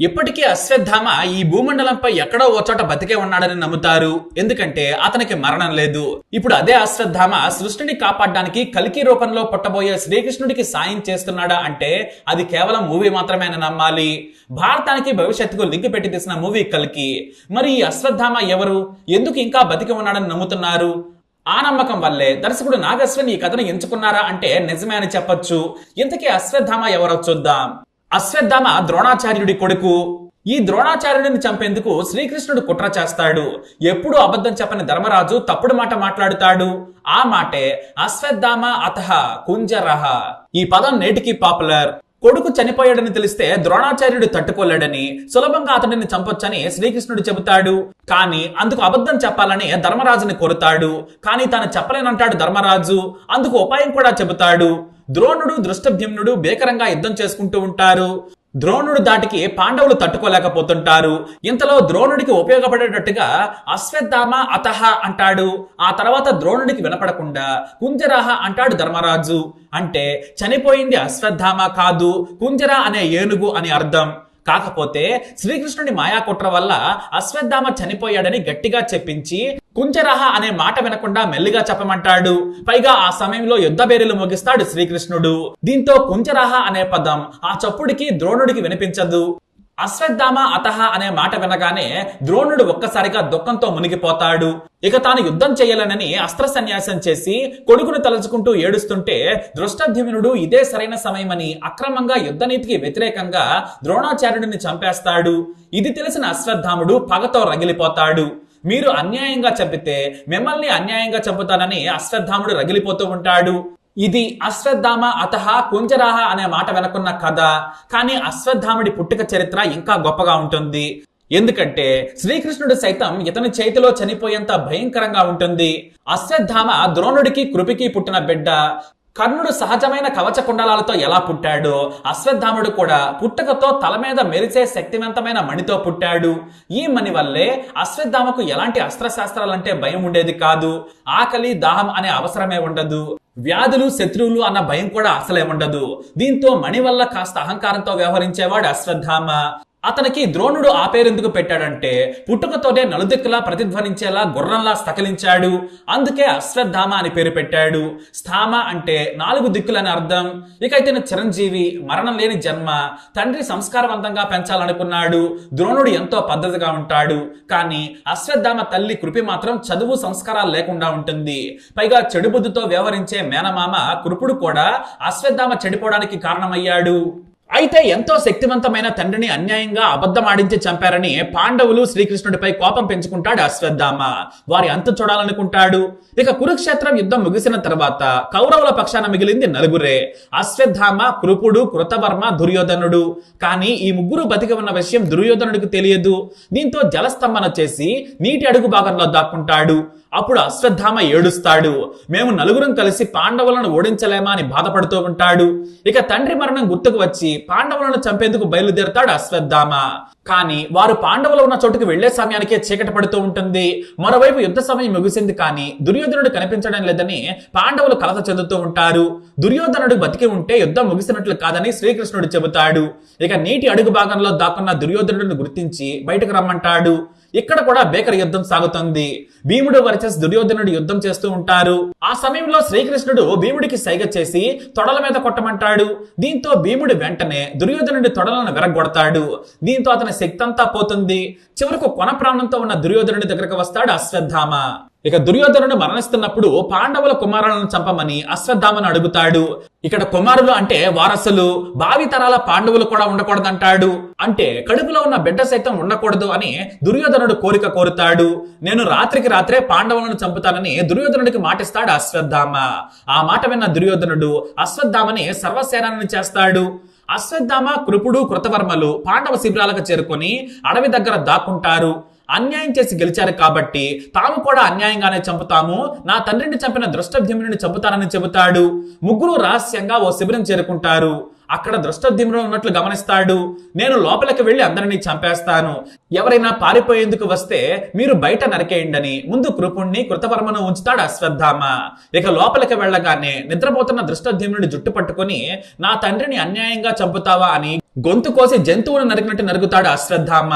ఇప్పటికీ అశ్వత్థామ ఈ భూమండలంపై ఎక్కడో ఓ చోట బతికే ఉన్నాడని నమ్ముతారు. ఎందుకంటే అతనికి మరణం లేదు. ఇప్పుడు అదే అశ్వత్థామ సృష్టిని కాపాడడానికి కలికి రూపంలో పుట్టబోయే శ్రీకృష్ణుడికి సాయం చేస్తున్నాడా అంటే అది కేవలం మూవీ మాత్రమే అని నమ్మాలి. భారతానికి భవిష్యత్తుకు లింక్ పెట్టి తీసిన మూవీ కలికి. మరి ఈ అశ్వత్థామ ఎవరు? ఎందుకు ఇంకా బతికి ఉన్నాడని నమ్ముతున్నారు? ఆ నమ్మకం వల్లే దర్శకుడు నాగశ్వన్ ఈ కథను ఎంచుకున్నారా అంటే నిజమే అని చెప్పొచ్చు. ఇంతకీ అశ్వత్థామ ఎవరో చూద్దాం. అశ్వత్థామ ద్రోణాచార్యుడి కొడుకు. ఈ ద్రోణాచార్యుడిని చంపేందుకు శ్రీకృష్ణుడు కుట్ర చేస్తాడు. ఎప్పుడు అబద్ధం చెప్పని ధర్మరాజు తప్పుడు మాట మాట్లాడుతాడు. ఆ మాటే అశ్వత్థామ అతహ కుంజరహ. ఈ పదం నేటికి పాపులర్. కొడుకు చనిపోయాడని తెలిస్తే ద్రోణాచార్యుడు తట్టుకోలేడని సులభంగా అతడిని చంపొచ్చని శ్రీకృష్ణుడు చెబుతాడు. కానీ అందుకు అబద్ధం చెప్పాలని ధర్మరాజుని కోరుతాడు. కానీ తాను చెప్పలేనంటాడు ధర్మరాజు. అందుకు ఉపాయం కూడా చెబుతాడు. ద్రోణుడు దృష్టభ్యమ్నుడు భీకరంగా యుద్ధం చేసుకుంటూ ఉంటారు. ద్రోణుడు దాటికి పాండవులు తట్టుకోలేకపోతుంటారు. ఇంతలో ద్రోణుడికి ఉపయోగపడేటట్టుగా అశ్వత్థామ అతహ అంటాడు. ఆ తర్వాత ద్రోణుడికి వినపడకుండా కుంజరాహ అంటాడు ధర్మరాజు. అంటే చనిపోయింది అశ్వత్థామ కాదు కుంజర అనే ఏనుగు అని అర్థం. కాకపోతే శ్రీకృష్ణుడి మాయాకుట్ర వల్ల అశ్వత్థామ చనిపోయాడని గట్టిగా చెప్పించి కుంజరహ అనే మాట వినకుండా మెల్లిగా చెప్పమంటాడు. పైగా ఆ సమయంలో యుద్ధ బేరీలు ముగిస్తాడు శ్రీకృష్ణుడు. దీంతో కుంజరహ అనే పదం ఆ చప్పుడికి ద్రోణుడికి వినిపించదు. అశ్వత్థామ అతహ అనే మాట వినగానే ద్రోణుడు ఒక్కసారిగా దుఃఖంతో మునిగిపోతాడు. ఇక తాను యుద్ధం చేయలేనని అస్త్ర సన్యాసం చేసి కొడుకును తలుచుకుంటూ ఏడుస్తుంటే దృష్టధ్యుమ్నుడు ఇదే సరైన సమయమని అక్రమంగా యుద్ధనీతికి వ్యతిరేకంగా ద్రోణాచార్యుడిని చంపేస్తాడు. ఇది తెలిసిన అశ్వత్థాముడు పగతో రగిలిపోతాడు. మీరు అన్యాయంగా చంపితే మిమ్మల్ని అన్యాయంగా చంపుతానని అశ్వత్థాముడు రగిలిపోతూ ఉంటాడు. ఇది అశ్వత్థామ అతహ కుంజరాహ అనే మాట వెనకున్న కథ. కానీ అశ్వత్థాముడి పుట్టుక చరిత్ర ఇంకా గొప్పగా ఉంటుంది. ఎందుకంటే శ్రీకృష్ణుడు సైతం ఇతని చేతిలో చనిపోయేంత భయంకరంగా ఉంటుంది. అశ్వత్థామ ద్రోణుడికి కృపికి పుట్టిన బిడ్డ. కర్ణుడు సహజమైన కవచ కుండలాలతో ఎలా పుట్టాడో? అశ్వత్థాముడు కూడా పుట్టకతో తల మీద మెరిసే శక్తివంతమైన మణితో పుట్టాడు. ఈ మణి వల్లే అశ్వత్థామకు ఎలాంటి అస్త్రశాస్త్రాలంటే భయం ఉండేది కాదు. ఆకలి దాహం అనే అవసరమే ఉండదు. వ్యాధులు శత్రువులు అన్న భయం కూడా అసలే ఉండదు. దీంతో మణి వల్ల కాస్త అహంకారంతో వ్యవహరించేవాడు అశ్వత్థామ. అతనికి ద్రోణుడు ఆ పేరెందుకు పెట్టాడంటే పుట్టుకతోనే నలుదిక్కులా ప్రతిధ్వనించేలా గుర్రంలా స్థకలించాడు అందుకే అశ్వత్థామ అని పేరు పెట్టాడు. స్థామ అంటే నాలుగు దిక్కులని అర్థం. ఇక అయితే చిరంజీవి మరణం లేని జన్మ తండ్రి సంస్కారవంతంగా పెంచాలనుకున్నాడు. ద్రోణుడు ఎంతో పద్ధతిగా ఉంటాడు. కానీ అశ్వత్థామ తల్లి కృపి మాత్రం చదువు సంస్కారాలు లేకుండా ఉంటుంది. పైగా చెడు బుద్ధితో వ్యవహరించే మేనమామ కృపుడు కూడా అశ్వత్థామ చెడిపోవడానికి కారణమయ్యాడు. అయితే ఎంతో శక్తివంతమైన తండ్రిని అన్యాయంగా అబద్ధమాడించి చంపారని పాండవులు శ్రీకృష్ణుడిపై కోపం పెంచుకుంటాడు అశ్వత్థామ. వారి అంతు చూడాలనుకుంటాడు. ఇక కురుక్షేత్రం యుద్ధం ముగిసిన తర్వాత కౌరవుల పక్షాన మిగిలింది నలుగురే. అశ్వత్థామ కృపుడు కృతవర్మ దుర్యోధనుడు. కానీ ఈ ముగ్గురు బతికి ఉన్న విషయం దుర్యోధనుడికి తెలియదు. దీంతో జలస్తంభన చేసి నీటి అడుగు భాగంలో దాక్కుంటాడు. అప్పుడు అశ్వత్థామ ఏడుస్తాడు. మేము నలుగురం కలిసి పాండవులను ఓడించలేమా అని బాధపడుతూ ఉంటాడు. ఇక తండ్రి మరణం గుర్తుకు వచ్చి పాండవులను చంపేందుకు బయలుదేరుతాడు అశ్వత్థామ. కానీ వారు పాండవులు ఉన్న చోటుకు వెళ్ళే సమయానికే చీకటి పడుతూ ఉంటుంది. మరోవైపు యుద్ధ సమయం ముగిసింది కానీ దుర్యోధనుడు కనిపించడం లేదని పాండవులు కలత చెందుతూ ఉంటారు. దుర్యోధనుడు బతికి ఉంటే యుద్ధం ముగిసినట్లు కాదని శ్రీకృష్ణుడు చెబుతాడు. ఇక నీటి అడుగు భాగంలో దాక్కున్న దుర్యోధనుడిని గుర్తించి బయటకు రమ్మంటాడు. ఇక్కడ కూడా బేకర్ యుద్ధం సాగుతుంది. భీముడు వర్సెస్ దుర్యోధనుడు యుద్ధం చేస్తూ ఉంటారు. ఆ సమయంలో శ్రీకృష్ణుడు భీముడికి సైగ చేసి తొడల మీద కొట్టమంటాడు. దీంతో భీముడు వెంటనే దుర్యోధనుడి తొడలను విరగొడతాడు దీంతో అతని శక్తి అంతా పోతుంది. చివరకు కొన ప్రాణంతో ఉన్న దుర్యోధనుడి దగ్గరకు వస్తాడు అశ్వత్థామ. ఇక దుర్యోధనుడు మరణిస్తున్నప్పుడు పాండవుల కుమారులను చంపమని అశ్వత్థామను అడుగుతాడు. ఇక్కడ కుమారులు అంటే వారసులు భావి తరాల పాండవులు కూడా ఉండకూడదంటాడు. అంటే కడుపులో ఉన్న బిడ్డ సైతం ఉండకూడదు అని దుర్యోధనుడు కోరిక కోరుతాడు. నేను రాత్రికి రాత్రే పాండవులను చంపుతానని దుర్యోధనుడికి మాటిస్తాడు అశ్వత్థామ. ఆ మాట విన్న దుర్యోధనుడు అశ్వత్థామని సర్వసేనాన్ని చేస్తాడు. అశ్వత్థామ కృపుడు కృతవర్మలు పాండవ శిబిరాలకు చేరుకొని అడవి దగ్గర దాక్కుంటారు. అన్యాయం చేసి గెలిచారు కాబట్టి తాము కూడా అన్యాయంగానే చంపుతాము. నా తండ్రిని చంపిన దృష్టభ్యముని చంపుతానని చెబుతాడు. ముగ్గురు రహస్యంగా ఓ శిబిరం చేరుకుంటారు. అక్కడ దృష్టద్యుమ్నుడు ఉన్నట్లు గమనిస్తాడు. నేను లోపలికి వెళ్ళి అందరినీ చంపేస్తాను. ఎవరైనా పారిపోయేందుకు వస్తే మీరు బయట నరికేయండని ముందు కృపుణ్ణి కృతవర్మను ఉంచుతాడు అశ్వత్థామ. ఇక లోపలికి వెళ్ళగానే నిద్రపోతున్న దృష్టద్యుమ్నుడి జుట్టు పట్టుకొని నా తండ్రిని అన్యాయంగా చంపుతావా అని గొంతు కోసి జంతువును నరికినట్టు నరుగుతాడు అశ్వత్థామ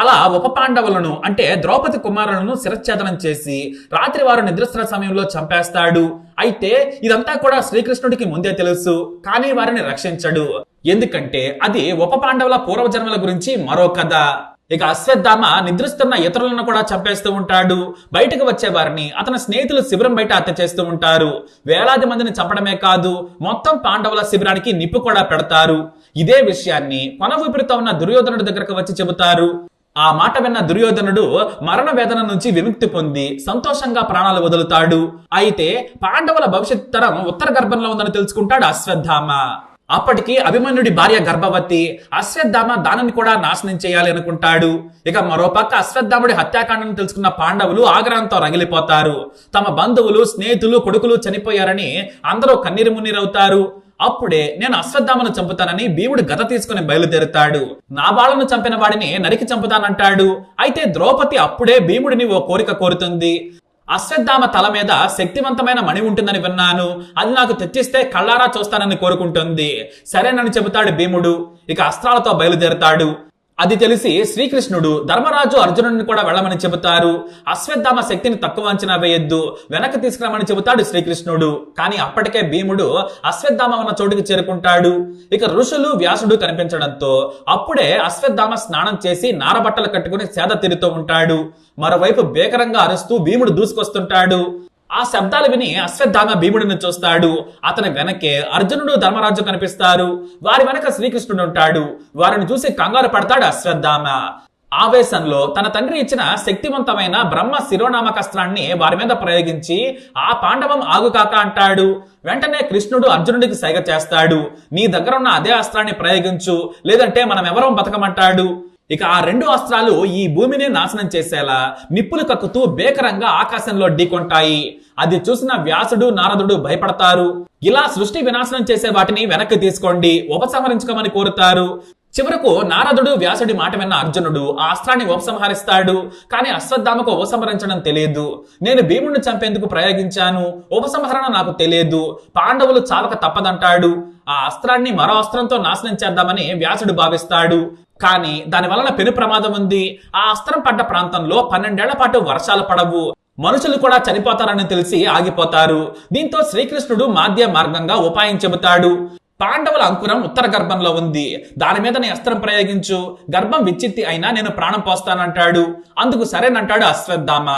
అలా ఉప పాండవులను అంటే ద్రౌపది కుమారులను శిరచ్ఛేదనం చేసి రాత్రి వారు నిద్రిస్తున్న సమయంలో చంపేస్తాడు. అయితే ఇదంతా కూడా శ్రీకృష్ణుడికి ముందే తెలుసు కానీ వారిని రక్షించడు. ఎందుకంటే అది ఉప పాండవుల పూర్వజన్మల గురించి మరో కథ. ఇక అశ్వత్థామ నిద్రిస్తున్న ఇతరులను కూడా చంపేస్తూ ఉంటాడు. బయటకు వచ్చే వారిని అతని స్నేహితులు శిబిరం బయట హత్య చేస్తూ ఉంటారు. వేలాది మందిని చంపడమే కాదు మొత్తం పాండవుల శిబిరానికి నిప్పు కూడా పెడతారు. ఇదే విషయాన్ని కొన ఊపిరితో ఉన్న దుర్యోధనుడి దగ్గరకు వచ్చి చెబుతారు. ఆ మాట విన్న దుర్యోధనుడు మరణ వేదన నుంచి విముక్తి పొంది సంతోషంగా ప్రాణాలు వదులుతాడు. అయితే పాండవుల భవిష్యత్ తరం ఉత్తర గర్భంలో ఉందని తెలుసుకుంటాడు అశ్వత్థామ. అప్పటికి అభిమన్యుడి భార్య గర్భవతి అశ్వత్థామ దానని కూడా నాశనం చేయాలి అనుకుంటాడు. ఇక మరోపక్క అశ్వత్థాముడి హత్యాకాండను తెలుసుకున్న పాండవులు ఆగ్రహంతో రగిలిపోతారు. తమ బంధువులు స్నేహితులు కొడుకులు చనిపోయారని అందరూ కన్నీరు మున్నీరవుతారు. అప్పుడే నేను అశ్వత్థామను చంపుతానని భీముడు గత తీసుకుని బయలుదేరుతాడు. నాబాలను చంపిన వాడిని నరికి చంపుతానంటాడు. అయితే ద్రౌపది అప్పుడే భీముడిని ఓ కోరిక కోరుతుంది. అశ్వత్థామ తల మీద శక్తివంతమైన మణి ఉంటుందని విన్నాను. అది నాకు తెచ్చిస్తే కళ్ళారా చూస్తానని కోరుకుంటుంది. సరేనని చెబుతాడు భీముడు. ఇక అస్త్రాలతో బయలుదేరుతాడు. అది తెలిసి శ్రీకృష్ణుడు ధర్మరాజు అర్జునుడిని కూడా వెళ్ళమని చెబుతారు. అశ్వత్థామ శక్తిని తక్కువ అంచనా వేయొద్దు. వెనక్కి తీసుకురామని చెబుతాడు శ్రీకృష్ణుడు. కానీ అప్పటికే భీముడు అశ్వత్థామ ఉన్న చోటుకి చేరుకుంటాడు. ఇక ఋషులు వ్యాసుడు కనిపించడంతో అప్పుడే అశ్వత్థామ స్నానం చేసి నారబట్టలు కట్టుకుని సేద తీరుతూ ఉంటాడు. మరోవైపు బేకరంగా అరుస్తూ భీముడు దూసుకొస్తుంటాడు. ఆ శబ్దాలు విని అశ్వత్థామ భీముడిని చూస్తాడు. అతని వెనకే అర్జునుడు ధర్మరాజు కనిపిస్తారు. వారి వెనక శ్రీకృష్ణుడు ఉంటాడు. వారిని చూసి కంగారు పడతాడు అశ్వత్థామ. ఆవేశంలో తన తండ్రి ఇచ్చిన శక్తివంతమైన బ్రహ్మ శిరోనామకస్త్రాన్ని వారి మీద ప్రయోగించి ఆ పాండవం ఆగుకాక అంటాడు. వెంటనే కృష్ణుడు అర్జునుడికి సైగ చేస్తాడు. నీ దగ్గర ఉన్న అదే అస్త్రాన్ని ప్రయోగించు. లేదంటే మనం ఎవరం బతకమంటాడు. ఇక ఆ రెండు అస్త్రాలు ఈ భూమిని నాశనం చేసేలా నిప్పులు కక్కుతూ బేకరంగా ఆకాశంలో ఢీకొంటాయి. అది చూసిన వ్యాసుడు నారదుడు భయపడతారు. ఇలా సృష్టి వినాశనం చేసే వాటిని వెనక్కి తీసుకోండి. ఉపసంహరించుకోమని కోరుతారు. చివరకు నారదుడు వ్యాసుడి మాట విన్న అర్జునుడు ఆ అస్త్రాన్ని ఉపసంహరిస్తాడు. కానీ అశ్వత్థామకు ఉపసంహరించడం తెలియదు. నేను భీముడిని చంపేందుకు ప్రయోగించాను. ఉపసంహరణ నాకు తెలియదు. పాండవులు చావక తప్పదంటాడు. ఆ అస్త్రాన్ని మరో అస్త్రంతో నాశనం చేద్దామని వ్యాసుడు భావిస్తాడు. కానీ దాని వలన పెను ప్రమాదం ఉంది. ఆ అస్త్రం పడ్డ ప్రాంతంలో పన్నెండేళ్ళ పాటు వర్షాలు పడవు. మనుషులు కూడా చనిపోతారని తెలిసి ఆగిపోతారు. దీంతో శ్రీకృష్ణుడు మాధ్య మార్గంగా ఉపాయం చెబుతాడు. పాండవుల అంకురం ఉత్తర గర్భంలో ఉంది. దాని మీద నీ అస్త్రం ప్రయోగించు. గర్భం విచ్చిత్తి అయినా నేను ప్రాణం పోస్తానంటాడు. అందుకు సరేనంటాడు అశ్వత్థామ.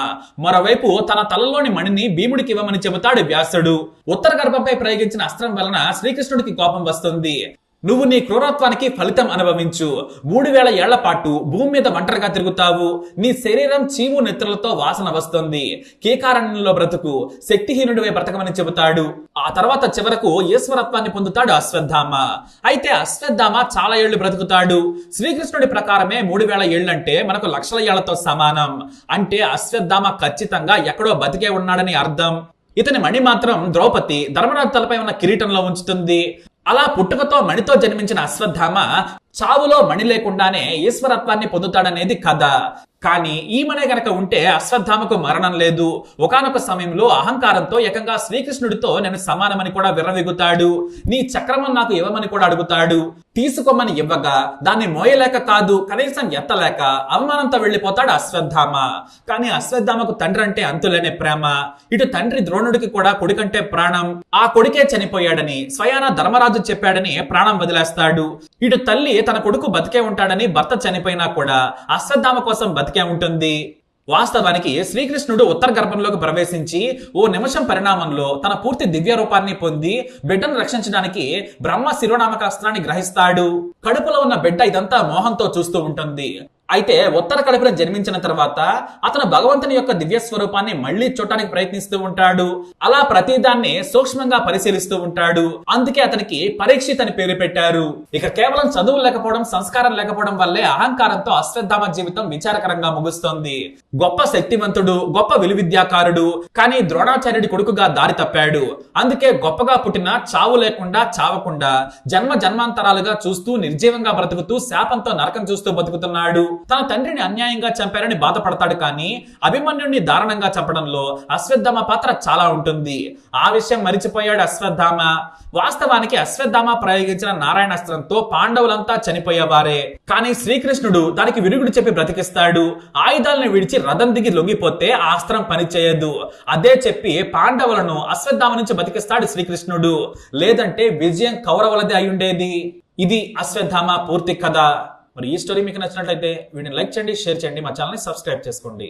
మరోవైపు తన తలలోని మణిని భీముడికి ఇవ్వమని చెబుతాడు వ్యాసుడు. ఉత్తర గర్భంపై ప్రయోగించిన అస్త్రం వలన శ్రీకృష్ణుడికి కోపం వస్తుంది. నువ్వు నీ క్రూరత్వానికి ఫలితం అనుభవించు. మూడు వేల ఏళ్ళ పాటు భూమి మీద ఒంటరిగా తిరుగుతావు. నీ శరీరం చీము నెత్రలతో వాసన వస్తుంది. కేకారణ్యంలో బ్రతుకు. శక్తిహీనుడివే బ్రతకమని చెబుతాడు. ఆ తర్వాత చివరకు ఈశ్వరత్వాన్ని పొందుతాడు అశ్వత్థామ. అయితే అశ్వత్థామ చాలా ఏళ్ళు బ్రతుకుతాడు. శ్రీకృష్ణుడి ప్రకారమే మూడు వేల ఏళ్ళంటే మనకు లక్షల ఏళ్ళతో సమానం. అంటే అశ్వత్థామ ఖచ్చితంగా ఎక్కడో బతికే ఉన్నాడని అర్థం. ఇతని మణి మాత్రం ద్రౌపది ధర్మరాజు తలపై ఉన్న కిరీటంలో ఉంచుతుంది. అలా పుట్టుకతో మణితో జన్మించిన అశ్వత్థామ చావులో మణి లేకుండానే ఈశ్వరత్వాన్ని పొందుతాడనేది కథ. కానీ ఈమెనే గనక ఉంటే అశ్వత్థామకు మరణం లేదు. ఒకానొక సమయంలో అహంకారంతో ఏకంగా శ్రీకృష్ణుడితో నేను సమానమని కూడా విర్రవిగుతాడు. నీ చక్రమం నాకు ఇవ్వమని కూడా అడుగుతాడు. తీసుకోమని ఇవ్వగా దాన్ని మోయలేక కాదు కనీసం ఎత్తలేక అవమానంతో వెళ్ళిపోతాడు అశ్వత్థామ. కానీ అశ్వత్థామకు తండ్రి అంటే అంతులేని ప్రేమ. ఇటు తండ్రి ద్రోణుడికి కూడా కొడుకంటే ప్రాణం. ఆ కొడుకే చనిపోయాడని స్వయాన ధర్మరాజు చెప్పాడని ప్రాణం వదిలేస్తాడు. ఇటు తల్లి తన కొడుకు బతికే ఉంటాడని భర్త చనిపోయినా కూడా అశ్వత్థామ కోసం బతికే ఉంటుంది. వాస్తవానికి శ్రీకృష్ణుడు ఉత్తర గర్భంలోకి ప్రవేశించి ఓ నిమిషం పరిణామంలో తన పూర్తి దివ్య రూపాన్ని పొంది బిడ్డను రక్షించడానికి బ్రహ్మ శిరోనామకాస్త్రాన్ని గ్రహిస్తాడు. కడుపులో ఉన్న బిడ్డ ఇదంతా మోహంతో చూస్తూ ఉంటుంది. అయితే ఉత్తర కడుపున జన్మించిన తర్వాత అతను భగవంతుని యొక్క దివ్య స్వరూపాన్ని మళ్ళీ చూడటానికి ప్రయత్నిస్తూ ఉంటాడు. అలా ప్రతిదాన్ని సూక్ష్మంగా పరిశీలిస్తూ ఉంటాడు. అందుకే అతనికి పరీక్షిత్ అని పేరు పెట్టారు. ఇక కేవలం చదువు లేకపోవడం సంస్కారం లేకపోవడం వల్లే అహంకారంతో అశ్వద్ధామ జీవితం విచారకరంగా ముగుస్తోంది. గొప్ప శక్తివంతుడు గొప్ప విలువిద్యాకారుడు కానీ ద్రోణాచార్యుడి కొడుకుగా దారి తప్పాడు. అందుకే గొప్పగా పుట్టిన చావు లేకుండా చావకుండా జన్మ జన్మాంతరాలుగా చూస్తూ నిర్జీవంగా బ్రతుకుతూ శాపంతో నరకం చూస్తూ బతుకుతున్నాడు. తన తండ్రిని అన్యాయంగా చంపారని బాధపడతాడు కానీ అభిమన్యుడిని దారుణంగా చంపడంలో అశ్వత్థామ పాత్ర చాలా ఉంటుంది. ఆ విషయం మరిచిపోయాడు అశ్వత్థామ. వాస్తవానికి అశ్వత్థామ ప్రయోగించిన నారాయణాస్త్రంతో పాండవులంతా చనిపోయేవారే. కానీ శ్రీకృష్ణుడు దానికి విరుగుడు చెప్పి బ్రతికిస్తాడు. ఆయుధాలను విడిచి రథం దిగి లొంగిపోతే ఆ అస్త్రం పనిచేయదు. అదే చెప్పి పాండవులను అశ్వత్థామ నుంచి బతికిస్తాడు శ్రీకృష్ణుడు. లేదంటే విజయం కౌరవులదే అయి ఉండేది ఇది అశ్వత్థామ పూర్తి కథ. మరి ఈ స్టోరీ మీకు నచ్చినట్లయితే వీడిని లైక్ చేయండి షేర్ చేయండి మా ఛానల్ని సబ్స్క్రైబ్ చేసుకోండి.